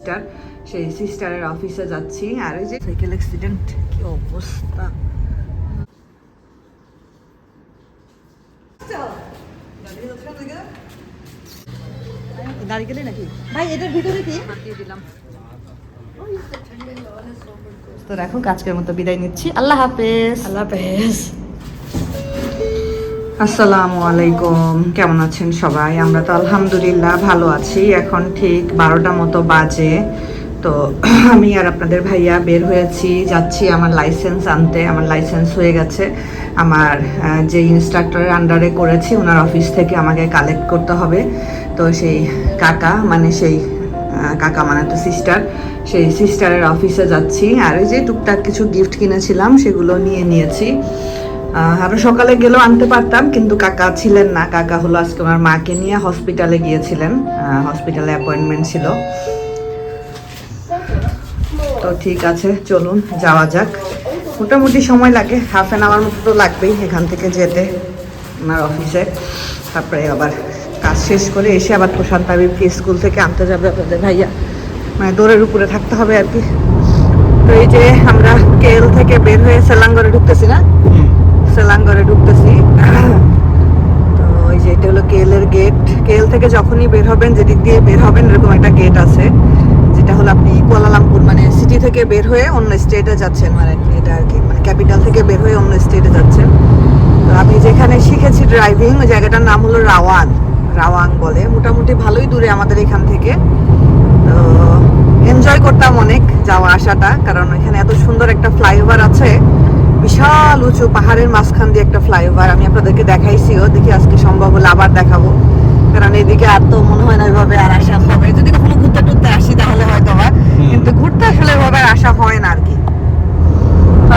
Sister সেই সিস্টারের অফিসে যাচ্ছি। আর ওই যে সাইকেল অ্যাক্সিডেন্ট কি অবস্থা? গাড়ি গেলে নাকি? ভাই এটার ভিতরে কি? দিলাম। তো দেখো আজকের মতো বিদায় নিচ্ছি। আল্লাহ হাফেজ। আল্লাহ হাফেজ। আসসালামু আলাইকুম। কেমন আছেন সবাই? আমরা তো আলহামদুলিল্লাহ ভালো আছি। এখন ঠিক বারোটা মতো বাজে। তো আমি আর আপনাদের ভাইয়া বের হয়েছি। যাচ্ছি আমার লাইসেন্স আনতে। আমার লাইসেন্স হয়ে গেছে। আমার যে ইনস্ট্রাক্টরের আন্ডারে করেছি ওনার অফিস থেকে আমাকে কালেক্ট করতে হবে। তো সেই কাকা মানে সেই কাকা মানে তো সিস্টার সেই সিস্টারের অফিসে যাচ্ছি। আর ওই যে টুকটাক কিছু গিফট কিনেছিলাম, সেগুলো নিয়ে নিয়েছি। আহ, আরও সকালে গেলেও আনতে পারতাম কিন্তু কাকা ছিলেন না। কাকা হলো আজকে ওনার মাকে নিয়ে হসপিটালে গিয়েছিলেন হসপিটালে অ্যাপয়েন্টমেন্ট ছিল। তো ঠিক আছে চলুন যাওয়া যাক। মোটামুটি সময় লাগে হাফ অ্যান আওয়ার মতো তো লাগবেই এখান থেকে যেতে ওনার অফিসে তারপরে আবার কাজ শেষ করে এসে আবার প্রশান্ত আবিরকে স্কুল থেকে আনতে যাবে আপনাদের ভাইয়া। মানে দৌড়ের উপরে থাকতে হবে আর কি। তো এই যে আমরা কেল থেকে বের হয়ে সেলাঙ্গরে ঢুকতেছি না? সেলাঙ্গরে ঢুকতেছি। তো ওই যে এটা হলো কেলের গেট কেল থেকে যখনই বের হবেন, যেদিক দিয়ে বের হবেন, এরকম একটা গেট আছে, যেটা হলো আপনি কুয়ালালামপুর মানে সিটি থেকে বের হয়ে অন্য স্টেটে যাচ্ছেন মানে এটা আর কি মানে ক্যাপিটাল থেকে বের হয়ে অন্য স্টেটে যাচ্ছেন। তো আমি যেখানে শিখেছি ড্রাইভিং ওই জায়গাটার নাম হলো রাওয়াং। রাওয়াং বলে। মোটামুটি ভালোই দূরে আমাদের এখান থেকে। তো এনজয় করতাম অনেক যাওয়া আসাটা, কারণ এখানে এত সুন্দর একটা ফ্লাইওভার আছে। বিশাল উঁচু পাহাড়ের মাঝখান দিয়ে একটা ফ্লাইওভার। আমি আপনাদেরকে দেখাইছিও দেখি আজকে সম্ভব হলে আবার দেখাবো। কারণ এদিকে আর তো মনে হয় না ওইভাবে আর আসা হবে। যদি কখনো ঘুরতে টুরতে আসি তাহলে হয়তো বা কিন্তু ঘুরতে আসলে ওইভাবে আর আসা হয় না আর কি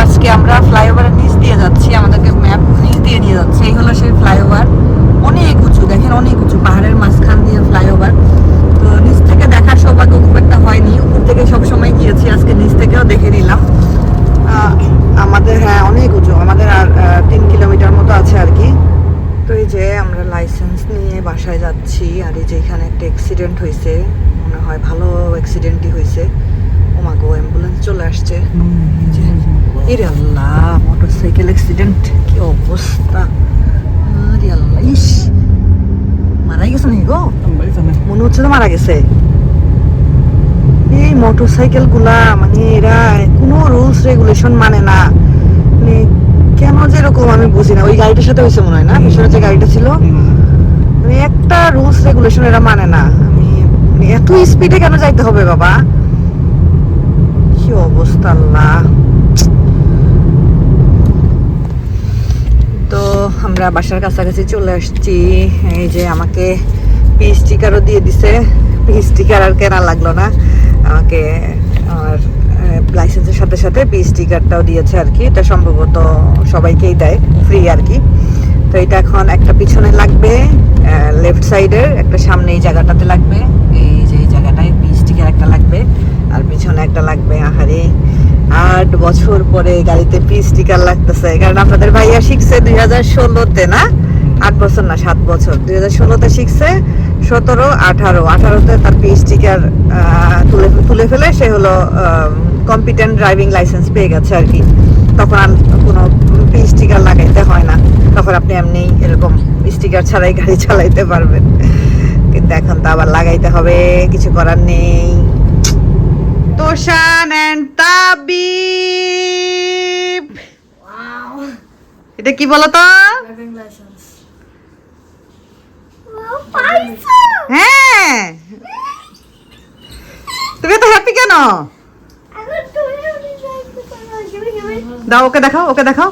আজকে আমরা ফ্লাইওভারের নিচ দিয়ে যাচ্ছি আমাদেরকে ম্যাপ নিচ দিয়ে নিয়ে যাচ্ছে। এই হলো সেই ফ্লাইওভার। অনেক উঁচু দেখেন অনেক উঁচু পাহাড়ের মাঝখান দিয়ে ফ্লাইওভার। তো নিচ থেকে দেখার সৌভাগ্য খুব একটা হয়নি। উপর থেকে সবসময় গিয়েছি আজকে নিচ থেকেও দেখে নিলাম। আহ, আমাদের হ্যাঁ অনেক উঁচু। আমাদের আর তিন কিলোমিটার মতো আছে আর কি। তো এই যে আমরা লাইসেন্স নিয়ে বাসায় যাচ্ছি আর এই যে এখানে একটা অ্যাক্সিডেন্ট হয়েছে মনে হয় ভালো অ্যাক্সিডেন্টই হয়েছে। ওমাগো অ্যাম্বুলেন্স চলে আসছে। এরে আল্লাহ মোটরসাইকেল অ্যাক্সিডেন্ট কি অবস্থা। আল্লাহ ইস মারা গেছে নাকি গো? মনে হচ্ছে তো মারা গেছে। মোটরসাইকেলগুলা মানে এরা কোনো রুলস রেগুলেশন মানে না। মানে কেন যেরকম আমি বুঝি না। ওই গাড়িটার সাথে হয়েছে মনে হয় না? পিছনে যে গাড়িটা ছিল? মানে একটা রুলস রেগুলেশন এরা মানে না। আমি মানে এত স্পিডে কেন যাইতে হবে বাবা? কি অবস্থা আল্লাহ। তো আমরা বাসার কাছাকাছি চলে আসছি। এই যে আমাকে পি স্টিকারও দিয়ে দিছে। পি স্টিকার আর কেনা লাগল না। আমাকে আমার লাইসেন্সের সাথে সাথে পি স্টিকারটাও দিয়েছে আর কি। এটা সম্ভবত সবাইকেই দেয় ফ্রি আর কি। তো এটা এখন একটা পিছনে লাগবে লেফট সাইডের একটা সামনে এই জায়গাটাতে লাগবে। এই যে এই জায়গাটায় পি স্টিকার একটা লাগবে, আর পিছনে একটা লাগবে। আহারে, আট বছর পরে গাড়িতে পি স্টিকার লাগতেছে। কারণ আপনাদের ভাইয়া শিখছে দুই হাজার ষোলোতে, না? আট বছর না, সাত বছর। দুই হাজার ষোলোতে শিখছে সতেরো আঠারো। আঠারোতে তার পি স্টিকার তুলে তুলে ফেলে সে হলো কম্পিটেন্ট ড্রাইভিং লাইসেন্স পেয়ে গেছে আর কি। তখন আর কোনো স্টিকার লাগাইতে হয় না। তখন আপনি এমনি এরকম স্টিকার ছাড়াই গাড়ি চালাইতে পারবেন। কিন্তু এখন তো আবার লাগাইতে হবে কিছু করার নেই। তোষান অ্যান্ড তাবিব! এটা কি বলতো? Driving license. হ্যাঁ। তুমি তো হ্যাপি কেন? দাও ওকে দেখাও ওকে দেখাও।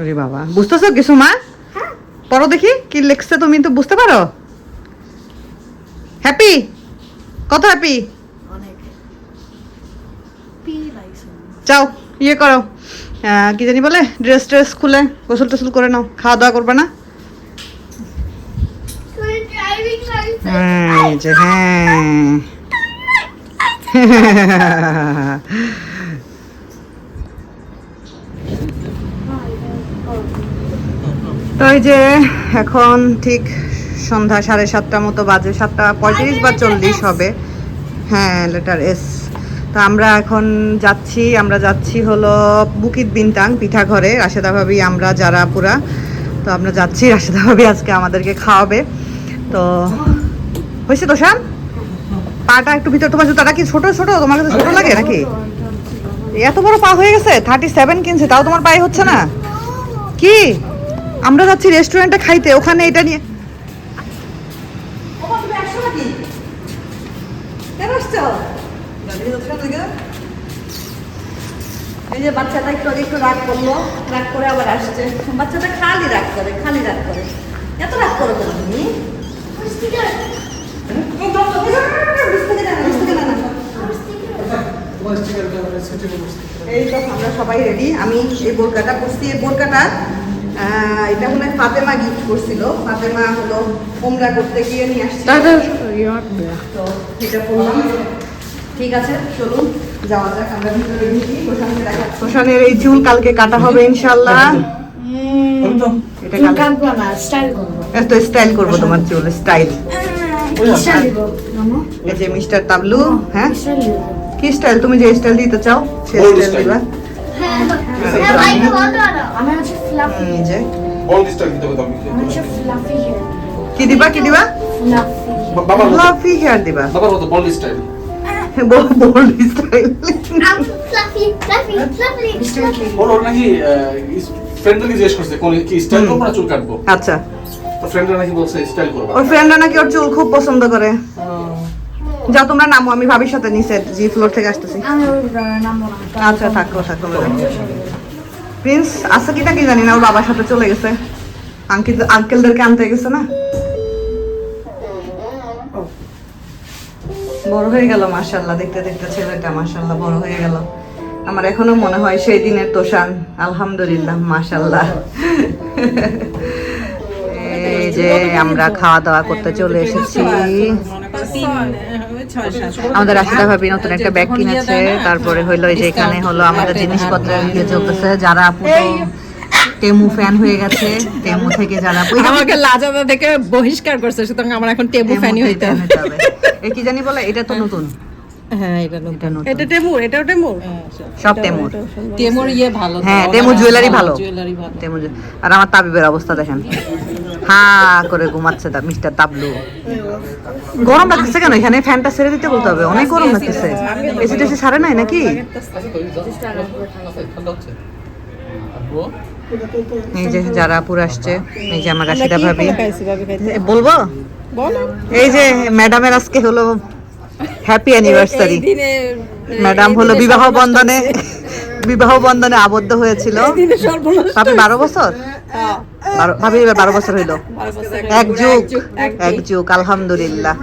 আরে বাবা বুঝতেছো কিছু মা? পড়ো দেখি কি লিখছে তুমি তো বুঝতে পারো? হ্যাপি কত হ্যাপি যাও ইয়ে করো। কি জানি বলে ড্রেস ট্রেস খুলে গোসল টোসল করে নাও খাওয়া দাওয়া করবে না? License. হ্যাঁ হ্যাঁ। তো এই যে এখন ঠিক সন্ধ্যা সাড়ে সাতটা মতো বাজে সাতটা পঁয়ত্রিশ বা চল্লিশ হবে। হ্যাঁ লেটার এস তো আমরা এখন যাচ্ছি, আমরা যাচ্ছি হলো বুকিত বিনতাং পিঠা ঘরে রাশেদা ভাবি, আমরা যারা পুরা। তো আমরা যাচ্ছি, রাশেদা ভাবি আজকে আমাদেরকে খাওয়াবে। তো হয়েছে তো শ্যাম পাটা একটু ভিতর, তোমার জুতাটা কি ছোট ছোট? তোমার কাছে ছোট লাগে নাকি? এত বড় পা হয়ে গেছে থার্টি সেভেন কিনছে, তাও তোমার পায়ে হচ্ছে না? কি? আমরা যাচ্ছি রেস্টুরেন্টে খাইতে, ওখানে এটা নিয়ে এই যে বাচ্চাটা একটু একটু রাগ করল রাগ করে আবার আসছে। বাচ্চাটা খালি রাগ করে খালি রাগ করে। এত রাগ করো কেন তুমি? এই তো আমরা সবাই রেডি আমি এই বোরকাটা পরছি। এই বোরকাটা এটা মনে হয় ফাতেমা গিফট করছিল। ফাতেমা হলো ওমরা করতে গিয়ে নিয়ে আসছে। তো এটা পড়লাম ঠিক আছে চলুন যাওয়া যাক আমরা ভিতরে ঢুকি প্রশান্তের দেখা এই চুল কালকে কাটা হবে ইনশাল্লাহ এটা কাটবো না স্টাইল করব। এত স্টাইল করব তোমার চুল স্টাইল স্টাইল দিব? মামা? এই যে মিস্টার তাবলু হ্যাঁ? কি স্টাইল তুমি যে স্টাইল দিতে চাও সে স্টাইল দিবা। হ্যাঁ কি দিবা কি দিবা? ফ্লাফি হেয়ার দিবা। বাবার মতো বল স্টাইল বোল্ড স্টাইল. ওর ওর নাকি ফ্রেন্ডকে জিজ্ঞেস করছে কোন কি স্টাইল করব না চুল কাটবো? আচ্ছা। তো ফ্রেন্ডরা নাকি বলছে স্টাইল করবা। ওর ফ্রেন্ডরা নাকি ওর চুল খুব পছন্দ করে। তোমরা নামো আমি ভাবির সাথে নিচে জি ফ্লোর থেকে আসতেছি। আচ্ছা থাকো থাকো প্রিন্স আছে কিনা কি জানি না ওর বাবার সাথে চলে গেছে। আঙ্কেল আঙ্কেলদেরকে আনতে গেছে না? বড় হয়ে গেল মাশাল্লাহ দেখতে দেখতে ছেলেটা মাশাল্লাহ বড় হয়ে গেল। আমার এখনও মনে হয় সেই দিনের তোষান। আলহামদুলিল্লাহ মাশাল্লাহ এই যে আমরা খাওয়া দাওয়া করতে চলে এসেছি। আমাদের রাশিদা ভাবি নতুন একটা ব্যাগ কিনেছে। তারপরে হইল এই যে এখানে হলো আমাদের জিনিসপত্রের ইয়ে চলতেছে। যারা পুরো টেমু ফ্যান হয়ে গেছে টেমু থেকে যারা আমাকে লাজাদা থেকে বহিষ্কার করছে সুতরাং আমার এখন টেমু ফ্যানি থেকে হইতে হবে। কি জানি বলে? এটা তো নতুন। হ্যাঁ এটা নতুন। এটা টেমুর এটাও টেমুর? সব টেমুর। টেমুর ইয়ে ভালো হ্যাঁ টেমু জুয়েলারি ভালো। জুয়েলারি ভালো। টেমু আর আমার তাবিবের অবস্থা দেখেন। হা করে ঘুমাচ্ছে তা মিস্টার তাবলু। গরম লাগতেছে কেন? এখানে ফ্যানটা ছেড়ে দিতে বলতে হবে। অনেক গরম লাগতেছে। এসি টেসি ছাড়ে নাই নাকি? এই যে যারা পুরো আসছে এই যে আমার ভাবি। এ, বলব? বলো এই যে ম্যাডামের আজকে হলো হ্যাপি অ্যানিভার্সারি ম্যাডাম হলো বিবাহ বন্ধনে বিবাহ বন্ধনে আবদ্ধ হয়েছিল। ভাবি বারো বছর? হ্যাঁ, ভাবি এবার বারো বছর হইল। এক যুগ এক যুগ আলহামদুলিল্লাহ।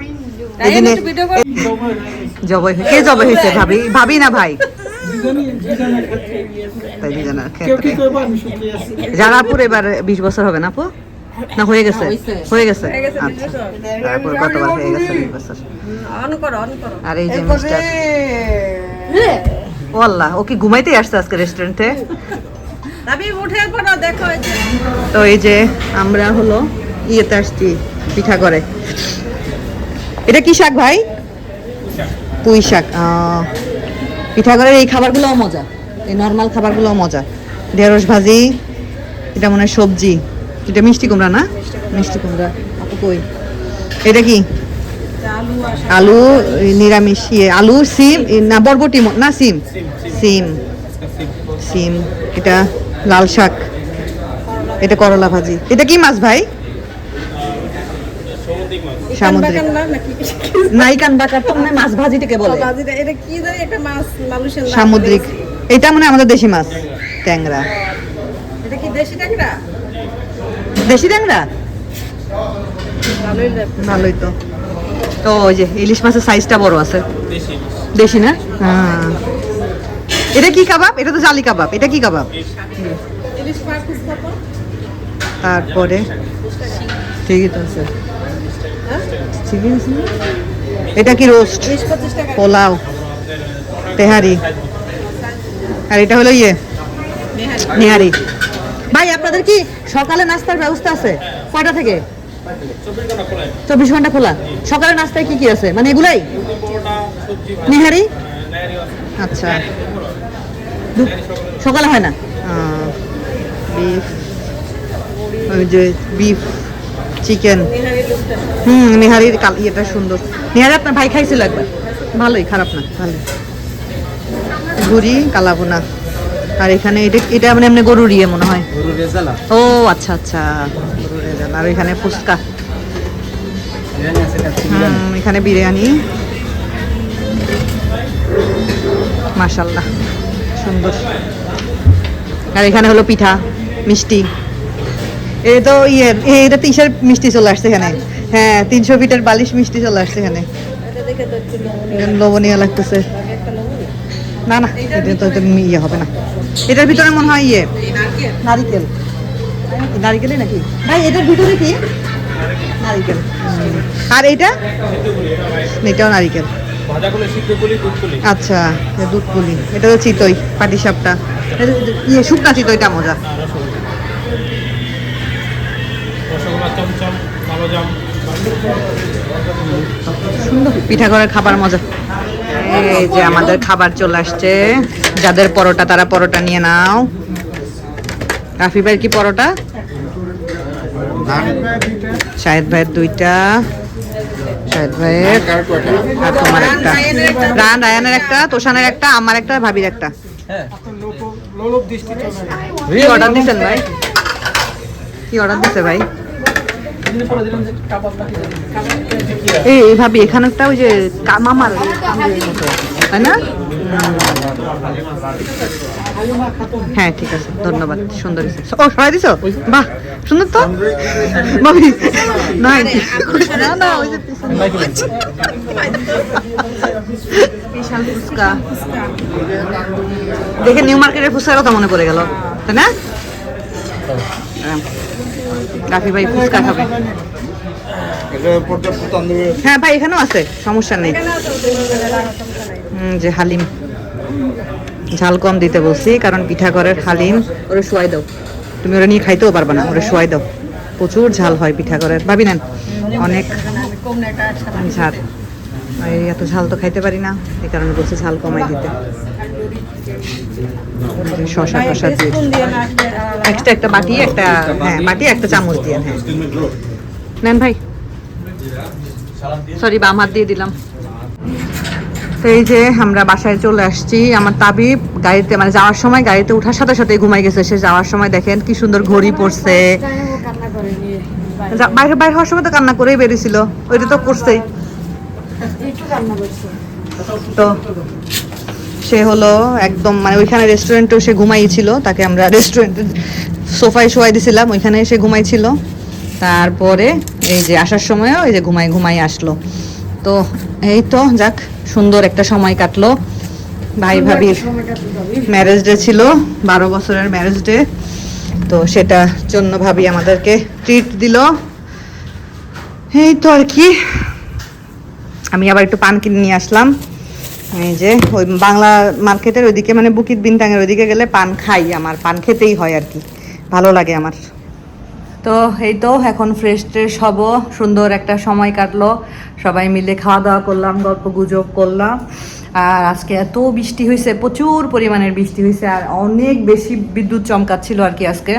এদিনে একটু ভিডিও কর। জবে হয়ে- কে জবে হয়েছে ভাবি? ভাবি না ভাই? তাই দুজনের ক্ষেত্রে। জানাপুর এবার বিশ বছর হবে না আপু? না হয়ে গেছে। হয়ে গেছে। আচ্ছা। তারপর কতবার হয়ে গেছে বিশ বছর অন করো অন করো। আর এই যে মিস্টার ও আল্লাহ ও কি ঘুমাইতে আসছে আজকে রেস্টুরেন্টে ভাবি উঠে পড়ো দেখো এই যে তো এই যে আমরা হলো ইয়েতে আসছি পিঠা করে এটা কি শাক ভাই? পুঁই শাক। আহ, পিঠা ঘরের এই খাবারগুলোও মজা। এই নর্মাল খাবারগুলোও মজা। ঢেঁড়স ভাজি এটা মনে হয় সবজি। এটা মিষ্টি কুমড়া না? মিষ্টি কুমড়া। আপু কই? এটা কি? আলু নিরামিষ ইয়ে আলু সিম না বরবটি না সিম। সিম। সিম। এটা লাল শাক। এটা করলা ভাজি। এটা কি মাছ ভাই? সামুদ্রিক। তো মনে মাছ ভাজিটাকে বলে। বাজিটা এটা কি জানি একটা মাছ মানুষের সামুদ্রিক। এটা মনে হয় আমাদের দেশি মাছ ট্যাংরা। এটা কি দেশি ট্যাংরা? দেশি ট্যাংরা ভালোই ভালোই তো। তো ওই যে ইলিশ মাছের সাইজটা বড় আছে। দেশি না? হ্যাঁ। এটা কি কাবাব? এটা তো জালি কাবাব। এটা কি কাবাব? তারপরে? ঠিকই তো আছে। না? এটা কি রোস্ট পোলাও। তেহারি। আর এটা হলো ইয়ে? নেহারি নেহারি। ভাই, আপনাদের কি সকালে নাস্তার ব্যবস্থা আছে? কয়টা থেকে? চব্বিশ ঘণ্টা খোলা। সকালে নাস্তায় কি কি আছে? মানে এগুলাই? নিহারি? আচ্ছা। সকালে হয় না? বিফ। চিকেন। হুম, নিহারির কাল ইয়েটা সুন্দর। নিহারি আপনার ভাই খাইছিল একবার। ভালোই, খারাপ না, ভালোই। ঘুরি কালাবোনা আর এখানে এটা এটা মানে এমনি গরুর ইয়ে মনে হয়। ও আচ্ছা আচ্ছা। গরুর রেজালা। আর এখানে ফুচকা। এখানে বিরিয়ানি। মাশাল্লাহ সুন্দর। আর এখানে হলো পিঠা মিষ্টি। এই তো ইয়ে এটা তিনশোর মিষ্টি চলে আসছে এখানে। হ্যাঁ তিনশো ফিটের বালিশ মিষ্টি চলে আসছে এখানে। এটা লবণীয় লাগতেছে। না না, এটা তো ইয়ে হবে না। এটার ভিতরে মনে হয় ইয়ে নারিকেল। নারিকেলই নাকি? ভাই, এটার ভিতরে কি? নারিকেল। আর এইটা? এটাও নারিকেল। আচ্ছা দুধ পুলি। এটা তো চিতই, পাটি সাপটা। ইয়ে শুকনা চিতইটা মজা। পিঠা করার খাবার মজা। এই যে আমাদের খাবার চলে আসছে। যাদের পরোটা তারা পরোটা নিয়ে নাও। রাফি ভাইয়ের কি পরোটা? শাহেদ ভাইয়ের দুইটা। শাহেদ ভাইয়ের আর তোমার একটা। রান রায়ানের একটা তোষানের একটা আমার একটা ভাবির একটা। কি অর্ডার দিচ্ছেন ভাই? কি অর্ডার দিচ্ছে ভাই? এই এই ভাবি এখানেরটা ওই যে কা- মামার মতো, তাই না? হ্যাঁ ঠিক আছে ধন্যবাদ সুন্দর ও সবাই দিছো? বাহ সুন্দর তো? না দেখে নিউ মার্কেটের ফুচকার কথা মনে পড়ে গেল তাই না। রাফি ভাই ফুচকা খাবে। হ্যাঁ ভাই এখানেও আছে সমস্যা নেই। হুম, যে হালিম। ঝাল কম দিতে বলছি কারণ পিঠা করার হালিম ওরা শোয়াই দাও। তুমি ওরা নিয়ে খাইতেও পারবে না ওরা শোয়াই দাও। প্রচুর ঝাল হয় পিঠা করার ভাবি নেন অনেক ঝাল। এত ঝাল তো খাইতে পারি না এই কারণে বলছি ঝাল কমাই দিতে। শশা টশা দিয়ে। এক্সট্রা একটা বাটি একটা হ্যাঁ বাটি একটা চামচ দিয়ে হ্যাঁ। নেন ভাই। সরি বাম হাত দিয়ে দিলাম। এই যে আমরা বাসায় চলে আসছি। আমার তাবিব গাড়িতে মানে যাওয়ার সময় গাড়িতে ওঠার সাথে সাথে ঘুমাই গেছে। সে যাওয়ার সময় দেখেন কি সুন্দর ঘড়ি পড়ছে। বাইরে বাইরে হওয়ার সময় তো কান্না করেই বেরিয়েছিল। ওইটা তো করছেই। করছে তো সে হলো একদম মানে ওইখানে রেস্টুরেন্টেও সে ঘুমাইছিল। তাকে আমরা রেস্টুরেন্টে সোফায় শোয়াই দিছিলাম। ওইখানে সে ঘুমাইছিল। তারপরে এই যে আসার সময়ও এই যে ঘুমাই ঘুমাই আসলো। তো এই তো যাক সুন্দর একটা সময় কাটলো। ভাই ভাবির ম্যারেজ ডে ছিল বারো বছরের ম্যারেজ ডে তো সেটার জন্য ভাবি আমাদেরকে ট্রিট দিল। এই তো আর কি। আমি আবার একটু পান কিনে নিয়ে আসলাম। এই যে ওই বাংলা মার্কেটের ওইদিকে মানে বুকিত বিনটাঙের ওইদিকে গেলে পান খাই আমার পান খেতেই হয় আর কি। ভালো লাগে আমার। তো এই তো, এখন ফ্রেশ ট্রেশ হব। সুন্দর একটা সময় কাটলো। সবাই মিলে খাওয়া দাওয়া করলাম, গল্প গুজব করলাম। আর আজকে এত বৃষ্টি হয়েছে প্রচুর পরিমাণের বৃষ্টি হয়েছে আর অনেক বেশি বিদ্যুৎ চমকাচ্ছিল আর কি আজকে।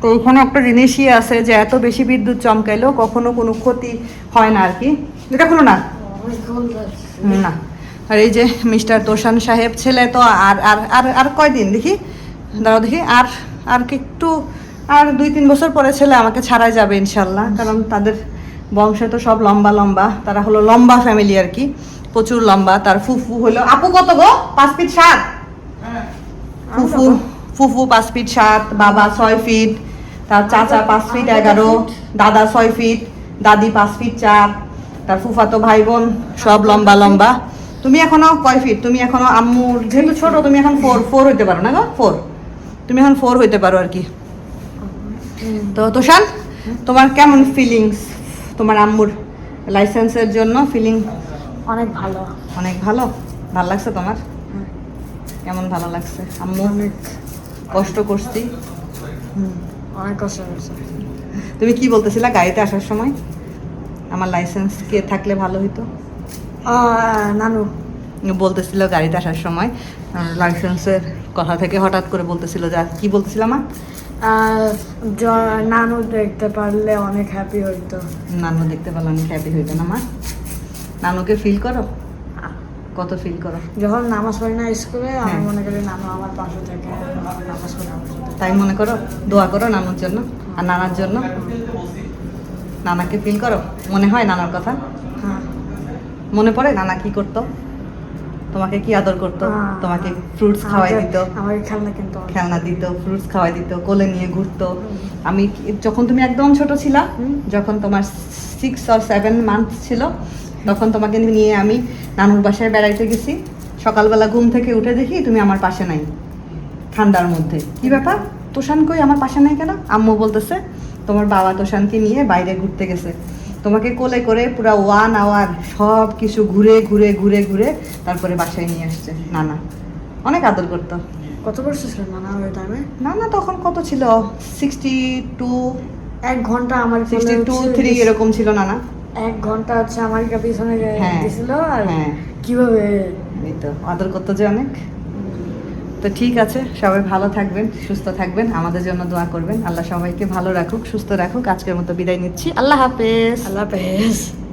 তো ওখানে একটা জিনিসই আছে যে, এত বেশি বিদ্যুৎ চমকাইলেও কখনো কোনো ক্ষতি হয় না আর কি। এটা না। না। আর এই যে মিস্টার তোষান সাহেব ছেলে তো আর আর আর কয়দিন দেখি? দাঁড়াও দেখি, আর আর কি একটু আর দুই তিন বছর পরে ছেলে আমাকে ছাড়াই যাবে ইনশাল্লাহ। কারণ তাদের বংশে তো সব লম্বা লম্বা। তারা হলো লম্বা ফ্যামিলি আর কি। প্রচুর লম্বা। তার ফুফু হলো আপু কত গো? পাঁচ ফিট সাত? ফুফু ফুফু পাঁচ ফিট সাত বাবা ছয় ফিট তার চাচা পাঁচ ফিট এগারো দাদা ছয় ফিট দাদি পাঁচ ফিট চার তার ফুফাতো ভাই বোন সব লম্বা লম্বা। তুমি এখনও কয় ফিট? তুমি এখনও আম্মুর যেহেতু ছোট তুমি এখন ফোর ফোর হইতে পারো না গো? ফোর তুমি এখন ফোর হইতে পারো আর কি। তো তোষান তোমার কেমন ফিলিংস তোমার আম্মুর লাইসেন্সের জন্য ফিলিং অনেক ভালো। অনেক ভালো? ভালো লাগছে তোমার? কেমন ভালো লাগছে? আম্মু? কষ্ট করছি। অনেক কষ্ট হয়েছে তুমি কি বলতেছিলা গাড়িতে আসার সময়? আমার লাইসেন্স কে থাকলে ভালো হতো আহ, নানু। বলতেছিল গাড়িতে আসার সময়। লাইসেন্সের কথা থেকে হঠাৎ করে বলতেছিল যে কি বলতেছিল আমার আহ, জ- নানু দেখতে পারলে অনেক হ্যাপি হইতো। নানু দেখতে পেলাম অনেক হ্যাপি হইতো না মা? নানুকে ফিল করো? কত ফিল করো? যখন নামাজ পড়ি না স্কুলে আমি হ্যাঁ। মনে করি নানু আমার পাশে থেকে নামাজ পড়ি তাই মনে করো? দোয়া করো নানুর জন্য আর নানার জন্য। নানাকে ফিল করো? মনে হয় নানার কথা? হ্যাঁ। মনে পড়ে নানা কি করতো? তোমাকে কি আদর করতো। তোমাকে ফ্রুটস খাওয়াই দিত। আমাকে খেলনা কিন্তু খেলনা দিত ফ্রুটস খাওয়াই দিত কোলে নিয়ে ঘুরতো। আমি যখন তুমি একদম ছোট ছিলা যখন তোমার সিক্স অর সেভেন মান্থ ছিল তখন তোমাকে নিয়ে আমি নানুর বাসায় বেড়াইতে গেছি। সকালবেলা ঘুম থেকে উঠে দেখি তুমি আমার পাশে নাই ঠান্ডার মধ্যে। কি ব্যাপার? তোষান কই আমার পাশে নাই কেন? আম্মু বলতেছে তোমার বাবা তোষানকে নিয়ে বাইরে ঘুরতে গেছে। তোমাকে কোলে করে পুরো ওয়ান আওয়ার সব কিছু ঘুরে ঘুরে ঘুরে ঘুরে তারপরে বাসায় নিয়ে আসছে নানা। অনেক আদর করতো। কত বছর ছিল নানা ওই টাইমে না না তখন কত ছিল? সিক্সটি টু এক ঘণ্টা আমার সিক্সটি টু থ্রি এরকম ছিল না না এক ঘণ্টা হচ্ছে আমার পিছনে হ্যাঁ। দিছিল আর হ্যাঁ। কীভাবে? এই তো আদর করতো যে অনেক। তো ঠিক আছে, সবাই ভালো থাকবেন, সুস্থ থাকবেন, আমাদের জন্য দোয়া করবেন। আল্লাহ সবাইকে ভালো রাখুক, সুস্থ রাখুক। আজকের মতো বিদায় নিচ্ছি। আল্লাহ হাফেজ। আল্লাহ হাফেজ।